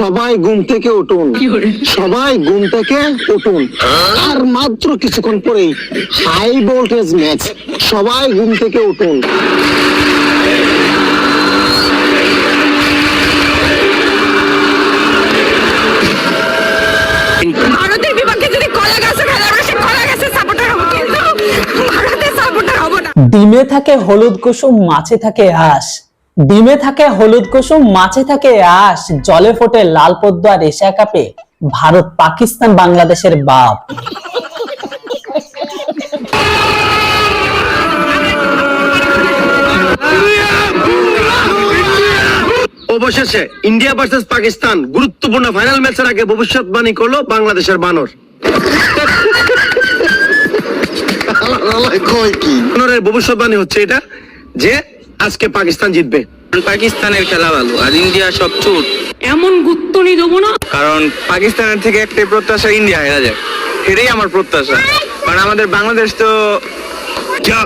সবাই ঘুম থেকে উঠুন। সবাই ঘুম থেকে উঠুন। আর মাত্র কিছুক্ষণ পরেই হাই ভোল্টেজ ম্যাচ সবাই ঘুম থেকে উঠুন। ভারতের বিপক্ষে যদি কলা গাছে খেলে আমরা সে কলা গাছের সাপোর্টার হব কিন্তু ভারতের সাপোর্টার হব না। ডিমে থাকে হলুদ কুসুম মাছে থাকে আঁশ। ডিমে থাকে হলুদ কুসুম মাছে থাকে আশ জলে ফোটে লাল পদ্ম আর এশিয়া কাপে ভারত পাকিস্তান বাংলাদেশের বাপ। অবশেষে ইন্ডিয়া ভার্সেস পাকিস্তান গুরুত্বপূর্ণ ফাইনাল ম্যাচের আগে ভবিষ্যৎবাণী করল বাংলাদেশের বানর। কয় ভবিষ্যৎবাণী হচ্ছে এটা যে আজকে পাকিস্তান জিতবে পাকিস্তানের খেলা ভালো আর ইন্ডিয়া সব চোট এমন গুত্তনি দেবো না কারণ পাকিস্তানের থেকে একটাই প্রত্যাশা ইন্ডিয়া হেরা যায় এটাই আমার প্রত্যাশা কারণ আমাদের বাংলাদেশ তো क्या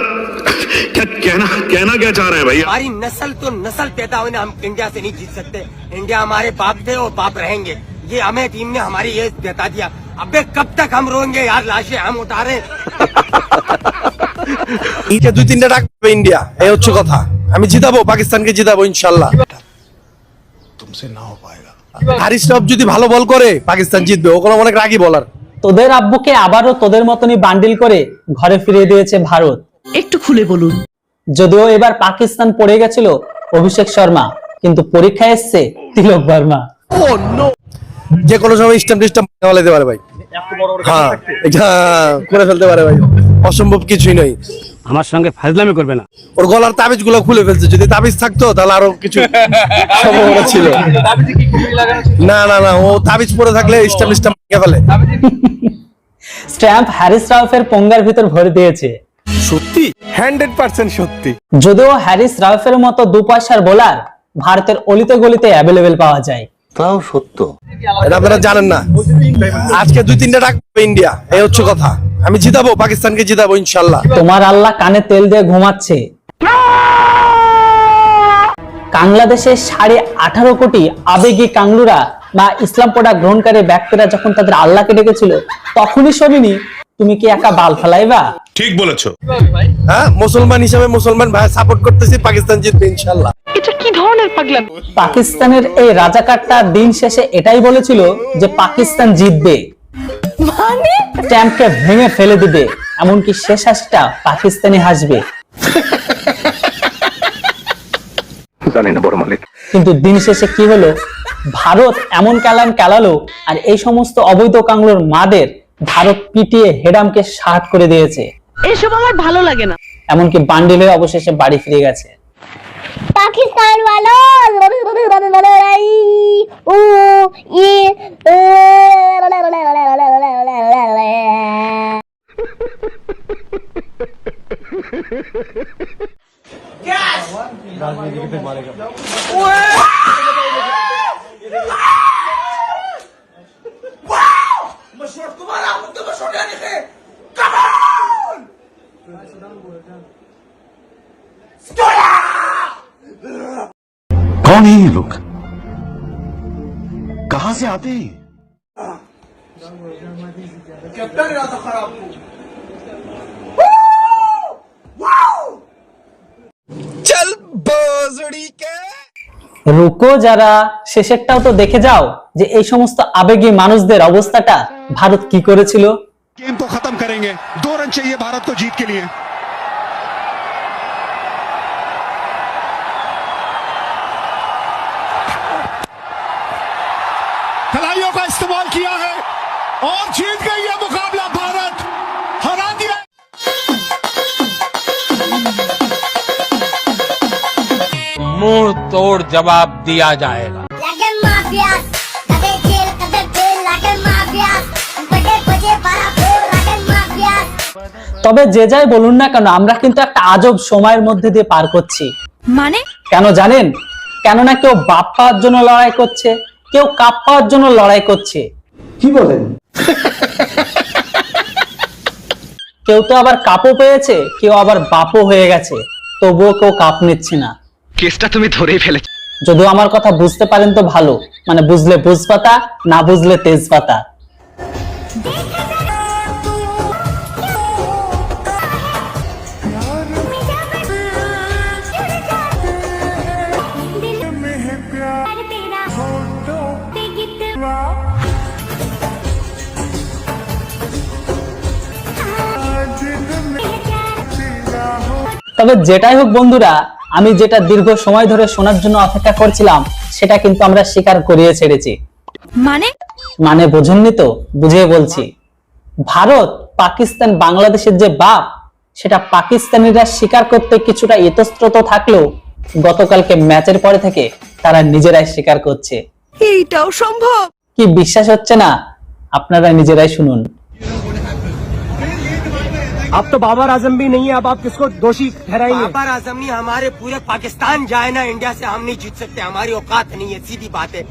क्या कहना कहना क्या चाह रहे हैं भैया हमारी नस्ल तो नस्ल पैदा होने हम इंडिया से नहीं जीत सकते इंडिया हमारे बाप थे और बाप रहेंगे ये हमें टीम ने हमारी ये बता दिया अबे कब तक हम रोएंगे यार लाशें हम उठा रहे हैं ইন্ডিয়া দুই তিনটা ডাকবে ইন্ডিয়া এই হচ্ছে কথা আমি জিতাবো পাকিস্তানকে জিতাবো ইনশাল্লাহ। হারিস রাফ যদি ভালো বল করে পাকিস্তান জিতবে। ও কোনো অনেক রাগি বলার। তোদের আব্বুকে আবারও তোদের মতনই বান্ডিল করে ঘরে ফিরিয়ে দিয়েছে ভারত। একটু খুলে বলুন। যদিও এবার পাকিস্তান পড়ে গেছিল অভিষেক শর্মা কিন্তু পরীক্ষায় এসছে তিলক বর্মা। যে কোনো সময় স্টাম্প টিস্টাম্প পারে ভাই। হ্যাঁ করে ফেলতে পারে ভাই। অসম্ভব কিছুই নয়। আমার সঙ্গে ফাজলামি করবে না। ওর গলার তাবিজগুলো খুলে ফেলছে। যদি তাবিজ থাকতো তাহলে আরও কিছু সম্ভাবনা ছিল। না না না ও তাবিজ পরে থাকলে ভেঙে ফেলে। স্ট্যাম্প হ্যারিস রাউফের পঙ্গার ভিতর ভরে দিয়েছে। সত্যি? হান্ড্রেড পার্সেন্ট সত্যি। যদিও হ্যারিস রাউফের মতো দু পয়সার বোলার ভারতের অলিতে গলিতে অ্যাভেলেবেল পাওয়া যায়। এটা আপনারা জানেন না। আজকে দুই তিনটা ডাকবে ইন্ডিয়া এই হচ্ছে কথা। আমি জিতাবো পাকিস্তানকে জিতাবো ইনশাল্লাহ। তোমার আল্লাহ কানে তেল দিয়ে ঘুমাচ্ছে। বাংলাদেশে সাড়ে আঠারো কোটি আবেগী কাংলুরা বা ইসলাম পড়া গ্রহণকারী ব্যক্তিরা যখন তাদের আল্লাহকে ডেকেছিল তখনই শোনেনি তুমি কি একা বাল ফেলাইবা? ঠিক বলেছ। হ্যাঁ মুসলমান হিসেবে মুসলমান ভাই সাপোর্ট করতেছি পাকিস্তান জিতবে ইনশাআল্লাহ এটা কি ধরনের পাগলাম? পাকিস্তানের এই রাজাকারটা দিন শেষে এটাই বলেছিল যে পাকিস্তান জিতবে। মানে? ট্যাম্পকে ভেঙে ফেলে দিবে এমনকি শেষ হাসিটা পাকিস্তানি হাসবে কিন্তু দিন শেষে কি হলো ভারত এমন কালাম কালালো আর এই সমস্ত অবৈধ কাংলোর মাদের ভারত পিটিয়ে হেডামকে শার্ট করে দিয়েছে এসব আমার ভালো লাগে না এমনকি বান্ডিল হয়ে অবশেষে বাড়ি ফিরে গেছে পাকিস্তান ও ই कौन है ये लोग कहां से आते हैं রুকো যারা শেষেরটাও তো দেখে যাও যে এই সমস্ত আবেগী মানুষদের অবস্থাটা ভারত কি করেছিল गेम को खत्म करेंगे। दो रन चाहिए भारत को जीत के लिए। खिलाड़ियों का इस्तेमाल किया है और जीत गई है मुकाबला भारत। हरा दिया मुँह तोड़ जवाब दिया जाएगा। जेल जेल a बड़े बजे बड़ा তবে যে যাই বলুন না কেন আমরা কিন্তু একটা আজব সময়ের মধ্যে দিয়ে পার করছি। মানে? কেন জানেন? কেননা কেউ বাপ পাওয়ার জন্য লড়াই করছে কেউ কাপ পাওয়ার জন্য লড়াই করছে। কি বলেন? কেউ তো আবার কাপও পেয়েছে কেউ আবার বাপও হয়ে গেছে তবুও কেউ কাপ নিচ্ছে না। কেসটা তুমি ধরেই ফেলেছ। যদিও আমার কথা বুঝতে পারেন তো ভালো মানে বুঝলে বুঝপাতা না বুঝলে তেজপাতা। তবে যেটাই হোক বন্ধুরা আমি যেটা দীর্ঘ সময় ধরে শোনার জন্য অপেক্ষা করছিলাম সেটা কিন্তু আমরা স্বীকার করিয়ে ছেড়েছি। মানে? মানে বোঝেননি তো? বুঝিয়ে বলছি। ভারত পাকিস্তান বাংলাদেশের যে বাপ সেটা পাকিস্তানিরা স্বীকার করতে কিছুটা ইতস্তত থাকলেও গতকালকে ম্যাচের পরে থেকে তারা নিজেরাই স্বীকার করছে। এইটাও সম্ভব? কি বিশ্বাস হচ্ছে না? আপনারা নিজেরাই শুনুন। अब तो बाबर आज़म भी नहीं है अब आप किसको दोषी ठहराएँगे? बाबर आज़म नहीं हमारे पूरे पाकिस्तान जाए ना इंडिया से हम नहीं जीत सकते हमारी औकात नहीं है सीधी बात है।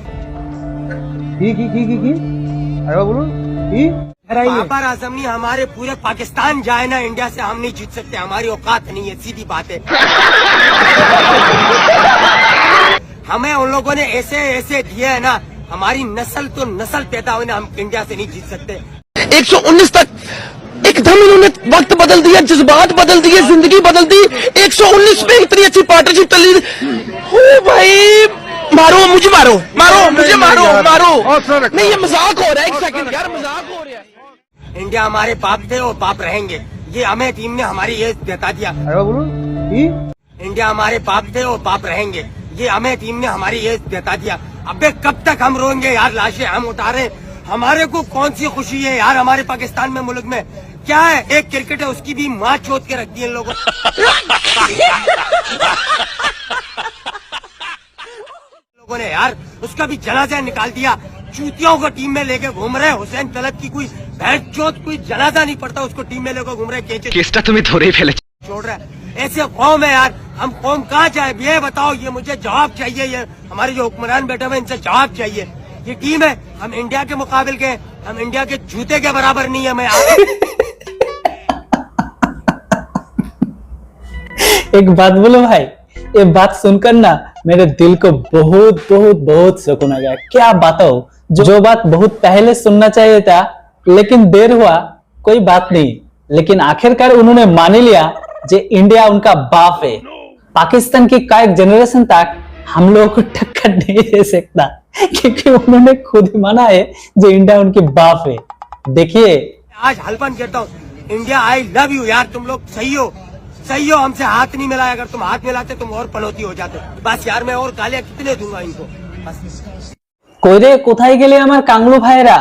बाबर आज़म नहीं हमारे पूरे पाकिस्तान जाए ना इंडिया से हम नहीं जीत सकते हमारी औकात नहीं है सीधी बात है। हमें उन लोगों ने ऐसे ऐसे दिए है ना हमारी नस्ल तो नस्ल पैदा हुई ना हम इंडिया से नहीं जीत सकते। 119 तक एकदम इन्होंने वक्त बदल दिया जज्बात बदल दिए ज़िंदगी बदल दी। 119 पे इतनी अच्छी पार्टनरशिप चली। ओ भाई मारो मुझे मारो मारो मुझे मारो मारो। नहीं ये मज़ाक हो रहा है एक सेकंड यार मज़ाक हो रहा है। इंडिया हमारे बाप थे और बाप रहेंगे। ये हमें टीम ने हमारी ये बता दिया। इंडिया हमारे बाप थे और बाप रहेंगे। ये हमें टीम ने हमारी ये बता दिया। अबे कब तक हम रोएँगे? यार लाशें हम उठा रहे हमारे को कौन सी खुशी है? यार हमारे पाकिस्तान में मुल्क में। क्या है? एक क्रिकेट है उसकी भी माँ छोड़ के रख दी इन लोगों लोगों ने यार उसका भी जनाजा निकाल दिया। चूतियों को टीम में लेके घूम रहे हुसैन तलब की कोई भैंस चौथ कोई जनाजा नहीं पड़ता उसको टीम में लेकर घूम रहे केचे तुम्हें तो थोड़े फैले छोड़ रहा है। ऐसे कौम है यार। हम कौम कहाँ जाए? ये बताओ ये मुझे जवाब चाहिए ये हमारे जो हुक्मरान बैठे हुए इनसे जवाब चाहिए। ये टीम है हम इंडिया के मुकाबले के हम इंडिया के जूते के बराबर नहीं है मैं एक बात बोलो भाई ये बात सुनकर ना मेरे दिल को बहुत बहुत बहुत सुकून आ गया। क्या बताओ जो, जो बात बहुत पहले सुनना चाहिए था लेकिन देर हुआ कोई बात नहीं। लेकिन आखिरकार उन्होंने मान लिया जे इंडिया उनका बाप है। पाकिस्तान की कई जनरेशन तक हम लोगों को टक्कर नहीं दे सकता क्योंकि उन्होंने खुद ही माना है जो इंडिया उनकी बाप है। देखिए। आज हल्फन कहता हूँ इंडिया आई लव यू यार तुम लोग सही हो। सही हो हमसे हाथ नहीं मिलाया अगर तुम हाथ मिलाते तुम और पनौती हो जाते बस यार मैं और गालियां कितने दूंगा इनको बस কইরে কোথায় গেলে আমার কাংলু ভাইরা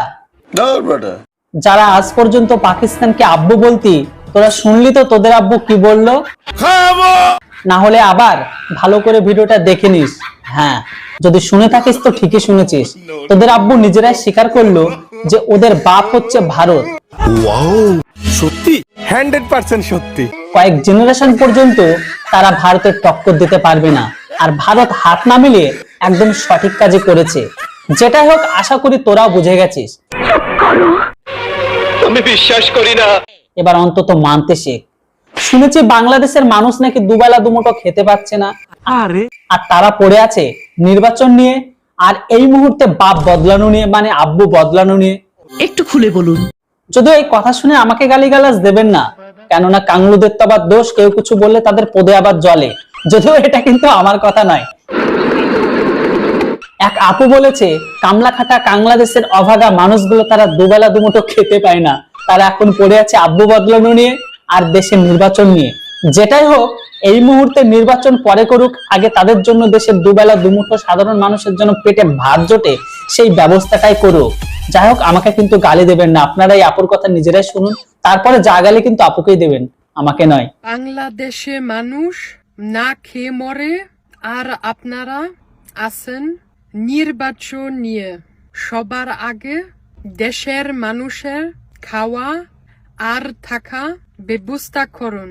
যারা আজ পর্যন্ত পাকিস্তানকে আব্বু বলতি তোরা শুনলি তো তোদের আব্বু কি বললো না হলে আবার ভালো করে ভিডিওটা দেখে নিস হ্যাঁ যদি শুনে থাকিস তো ঠিকই শুনেছিস তোদের আব্বু নিজেরাই স্বীকার করলো যে ওদের বাপ হচ্ছে ভারত সত্যি? হান্ড্রেড পার্সেন্ট সত্যি। কয়েক জেনারেশন পর্যন্ত তারা ভারতের টক্কর দিতে পারবে না। আর ভারত হাত না মিলিয়ে একদম সঠিক কাজই করেছে। যেটাই হোক আশা করি তোরাও বুঝে গেছিস। আমি বিশ্বাস করি না। এবার অন্তত মানতে শেখ। শুনেছি বাংলাদেশের মানুষ নাকি দুবেলা দুমুটো খেতে পাচ্ছে না। আরে। আর তারা পড়ে আছে নির্বাচন নিয়ে। আর এই মুহূর্তে বাপ বদলানো নিয়ে মানে আব্বু বদলানো নিয়ে। একটু খুলে বলুন। যদিও এই কথা শুনে আমাকে গালিগালাজ দেবেন না, কেননা কাংলুদের তো আবার দোষ, কেউ কিছু বললে তাদের পদে আবার জলে যদিও এটা কিন্তু আমার কথা নয়। এক আপু বলেছে কামলা খাটা কাংলাদেশের অভাগা মানুষগুলো তারা দুবেলা দুমুটো খেতে পায় না। তারা এখন পড়ে আছে আব্বু বদলানো নিয়ে আর দেশের নির্বাচন নিয়ে। যেটাই হোক, এই মুহূর্তে নির্বাচন পরে করুক, আগে তাদের জন্য দেশের দুবেলা দুমুঠো সাধারণ মানুষের জন্য পেটে ভাত জোটে সেই ব্যবস্থাটাই করুক। যাই হোক, আমাকে কিন্তু গালি দেবেন না। আপনারা এই আপুর কথা নিজেরাই শুনুন। তারপরে যা গালি কিন্তু আপুকেই দেবেন, আমাকে নয়। বাংলাদেশে মানুষ না খেয়ে মরে, আর আপনারা আছেন নির্বাচন নিয়ে। সবার আগে দেশের মানুষের খাওয়া আর থাকা ব্যবস্থা করুন।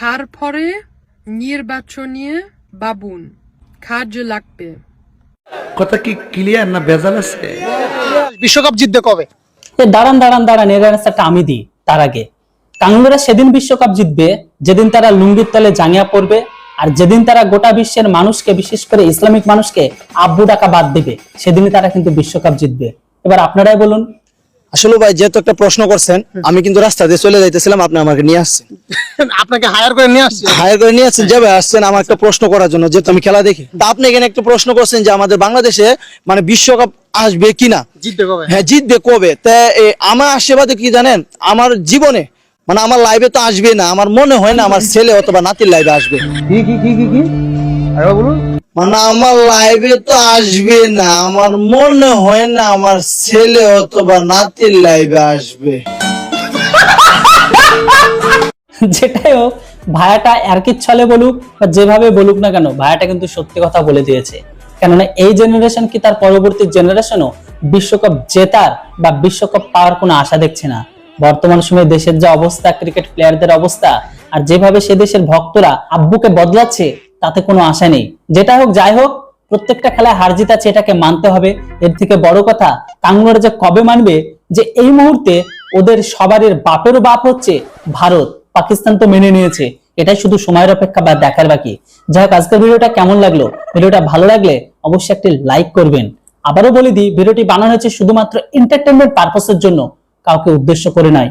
তারপরে নির্বাচন নিয়ে বাবুন কাজ লাগবে। কথা কি ক্লিয়ার না ভেজাল আছে? বিশ্বকাপ জিতবে কবে? এ দাঁড়ান দাঁড়ান দাঁড়ান এর অ্যান্সারটা আমি দিই তার আগে। কাঙ্গুরা সেদিন বিশ্বকাপ জিতবে যেদিন তারা লুঙ্গির তলে জাঙ্গিয়া পড়বে আর যেদিন তারা গোটা বিশ্বের মানুষকে বিশেষ করে ইসলামিক মানুষকে আব্বু ডাকা বাদ দিবে সেদিনই তারা কিন্তু বিশ্বকাপ জিতবে। এবার আপনারাই বলুন আসলে ভাই যেহেতু একটা প্রশ্ন করছেন আমি কিন্তু রাস্তা দিয়ে চলে যাইতেছিলাম আপনি আমাকে নিয়ে আসছেন। আপনাকে হায়ার করে নিয়ে আসছে। হায়ার করে নিয়ে আসছেন? যাবে আসছেন আমার একটা প্রশ্ন করার জন্য যেহেতু আমি খেলা দেখি। তা আপনি এখানে একটা প্রশ্ন করছেন যে আমাদের বাংলাদেশে মানে বিশ্বকাপ আসবে কিনা? জিতবে কবে? হ্যাঁ জিতবে কবে? তা আমার আশীর্বাদে কি জানেন? আমার জীবনে মানে আমার লাইভে তো আসবে না আমার মনে হয় না আমার ছেলে অথবা নাতির লাইভে আসবে। কি কি কি কি? বলুন। মানে আমার লাইভে তো আসবে না আমার মনে হয় না আমার ছেলে অথবা নাতির লাইভে আসবে। যেটাই হোক ভায়াটা আর কি ছলে বলুক বা যেভাবে বলুক না কেন ভায়াটা কিন্তু সত্যি কথা বলে দিয়েছে। কেননা এই জেনারেশন কি তার পরবর্তী জেনারেশনও বিশ্বকাপ জেতার বা বিশ্বকাপ পাওয়ার কোনো আশা দেখছে না? বর্তমান সময়ে দেশের যে অবস্থা ক্রিকেট প্লেয়ারদের অবস্থা আর যেভাবে সে দেশের ভক্তরা আব্বুকে বদলাচ্ছে তাতে কোনো আশা নেই। যেটা হোক, যাই হোক, প্রত্যেকটা খেলায় হার জিত আছে এটাকে মানতে হবে। এর থেকে বড় কথা, কাঙ্গুরা যে কবে মানবে, যে এই মুহূর্তে ওদের সবারই বাপেরও বাপ হচ্ছে ভারত। পাকিস্তান তো মেনে নিয়েছে। এটাই শুধু সময়ের অপেক্ষা বা দেখার বাকি। যাই হোক, আজকের ভিডিওটা কেমন লাগল? ভিডিওটা ভালো লাগলে অবশ্যই একটি লাইক করবেন। আবারও বলে দিই, ভিডিওটি বানানো হয়েছে শুধুমাত্র এন্টারটেনমেন্ট পারপাসের জন্য, কাউকে উদ্দেশ্য করে নয়।